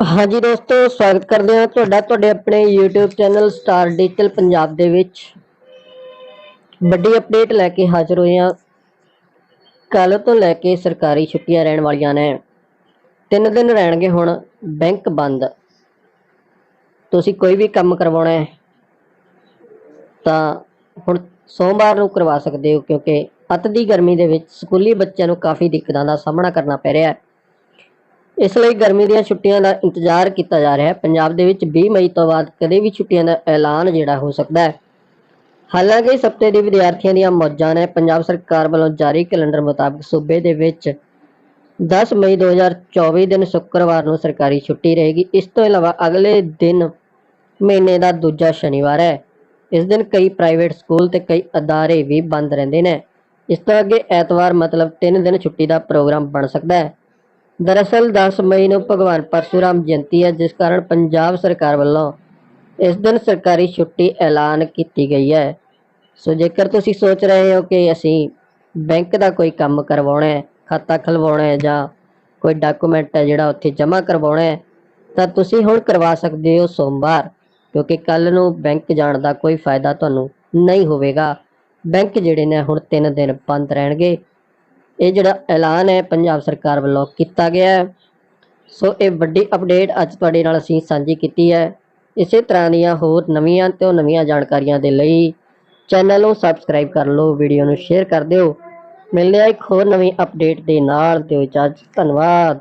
ਹਾਂਜੀ ਦੋਸਤੋ, ਸਵਾਗਤ ਕਰਦੇ ਹਾਂ ਤੁਹਾਡਾ, ਤੁਹਾਡੇ ਆਪਣੇ YouTube channel Star Digital Punjab ਦੇ ਵਿੱਚ। ਵੱਡੀ ਅਪਡੇਟ ਲੈ ਕੇ ਹਾਜ਼ਰ ਹੋਏ ਹਾਂ। ਕੱਲ ਤੋਂ ਲੈ ਕੇ ਸਰਕਾਰੀ ਛੁੱਟੀਆਂ ਰਹਿਣ ਵਾਲੀਆਂ ਨੇ। ਤਿੰਨ ਦਿਨ ਰਹਿਣਗੇ ਹੁਣ ਬੈਂਕ ਬੰਦ। ਤੁਸੀਂ ਕੋਈ ਵੀ ਕੰਮ ਕਰਵਾਉਣਾ ਹੈ, ਤਾਂ ਹੁਣ ਸੋਮਵਾਰ ਨੂੰ ਕਰਵਾ ਸਕਦੇ ਹੋ, ਕਿਉਂਕਿ ਅੱਤ ਦੀ ਗਰਮੀ ਦੇ ਵਿੱਚ ਸਕੂਲੀ ਬੱਚਿਆਂ ਨੂੰ ਕਾਫੀ ਦਿੱਕਤਾਂ ਦਾ ਸਾਹਮਣਾ ਕਰਨਾ ਪੈ ਰਿਹਾ ਹੈ। ਇਸ ਲਈ ਗਰਮੀ ਦੀਆਂ ਛੁੱਟੀਆਂ ਦਾ ਇੰਤਜ਼ਾਰ ਕੀਤਾ ਜਾ ਰਿਹਾ ਹੈ। ਪੰਜਾਬ ਦੇ ਵਿੱਚ 20 ਮਈ ਤੋਂ ਬਾਅਦ ਕਦੇ ਵੀ ਛੁੱਟੀਆਂ ਦਾ ਐਲਾਨ ਜਿਹੜਾ ਹੋ ਸਕਦਾ ਹੈ। ਹਾਲਾਂਕਿ ਇਸ ਹਫ਼ਤੇ ਦੀ ਵਿਦਿਆਰਥੀਆਂ ਦੀਆਂ ਮੌਜਾਂ ਨੇ ਪੰਜਾਬ ਸਰਕਾਰ ਵੱਲੋਂ ਜਾਰੀ ਕੈਲੰਡਰ ਮੁਤਾਬਕ ਸੂਬੇ ਦੇ ਵਿੱਚ 10 ਮਈ 2024 ਦਿਨ ਸ਼ੁੱਕਰਵਾਰ ਨੂੰ ਸਰਕਾਰੀ ਛੁੱਟੀ ਰਹੇਗੀ। ਇਸ ਤੋਂ ਇਲਾਵਾ ਅਗਲੇ ਦਿਨ ਮਹੀਨੇ ਦਾ ਦੂਜਾ ਸ਼ਨੀਵਾਰ ਹੈ। ਇਸ ਦਿਨ ਕਈ ਪ੍ਰਾਈਵੇਟ ਸਕੂਲ ਤੇ ਕਈ ਅਦਾਰੇ ਵੀ ਬੰਦ ਰਹਿੰਦੇ ਨੇ। ਇਸ ਤੋਂ ਅੱਗੇ ਐਤਵਾਰ ਮਤਲਬ 3 ਦਿਨ ਛੁੱਟੀ ਦਾ ਪ੍ਰੋਗਰਾਮ ਬਣ ਸਕਦਾ ਹੈ। ਦਰਅਸਲ 10 ਮਈ ਨੂੰ ਭਗਵਾਨ ਪਰਸ਼ੂਰਾਮ ਜਯੰਤੀ ਹੈ, ਜਿਸ ਕਾਰਨ ਪੰਜਾਬ ਸਰਕਾਰ ਵੱਲੋਂ ਇਸ ਦਿਨ ਸਰਕਾਰੀ ਛੁੱਟੀ ਐਲਾਨ ਕੀਤੀ ਗਈ ਹੈ। ਸੋ ਜੇਕਰ ਤੁਸੀਂ ਸੋਚ ਰਹੇ ਹੋ ਕਿ ਅਸੀਂ ਬੈਂਕ ਦਾ ਕੋਈ ਕੰਮ ਕਰਵਾਉਣਾ ਹੈ, ਖਾਤਾ ਖਲਵਾਉਣਾ ਹੈ ਜਾਂ ਕੋਈ ਡਾਕੂਮੈਂਟ ਹੈ ਜਿਹੜਾ ਉੱਥੇ ਜਮ੍ਹਾਂ ਕਰਵਾਉਣਾ ਹੈ, ਤਾਂ ਤੁਸੀਂ ਹੁਣ ਕਰਵਾ ਸਕਦੇ ਹੋ ਸੋਮਵਾਰ, ਕਿਉਂਕਿ ਕੱਲ ਨੂੰ ਬੈਂਕ ਜਾਣ ਦਾ ਕੋਈ ਫਾਇਦਾ ਤੁਹਾਨੂੰ ਨਹੀਂ ਹੋਵੇਗਾ। ਬੈਂਕ ਜਿਹੜੇ ਨੇ ਹੁਣ 3 ਦਿਨ ਬੰਦ ਰਹਿਣਗੇ। ਇਹ ਜਿਹੜਾ ਐਲਾਨ ਹੈ, ਪੰਜਾਬ ਸਰਕਾਰ ਵੱਲੋਂ ਕੀਤਾ ਗਿਆ ਹੈ। ਸੋ ਇਹ ਵੱਡੀ ਅਪਡੇਟ ਅੱਜ ਤੁਹਾਡੇ ਨਾਲ ਅਸੀਂ ਸਾਂਝੀ ਕੀਤੀ ਹੈ। ਇਸੇ ਤਰ੍ਹਾਂ ਦੀਆਂ ਹੋਰ ਨਵੀਆਂ ਤੇ ਨਵੀਆਂ ਜਾਣਕਾਰੀਆਂ ਦੇ ਲਈ ਚੈਨਲ ਨੂੰ ਸਬਸਕ੍ਰਾਈਬ ਕਰ ਲਓ ਵੀਡੀਓ ਨੂੰ ਸ਼ੇਅਰ ਕਰ ਦਿਓ। ਮਿਲਦੇ ਆ ਇੱਕ ਹੋਰ ਨਵੀਂ ਅਪਡੇਟ ਦੇ ਨਾਲ। ਦਿਓ ਇਜਾਜ਼ਤ, ਧੰਨਵਾਦ।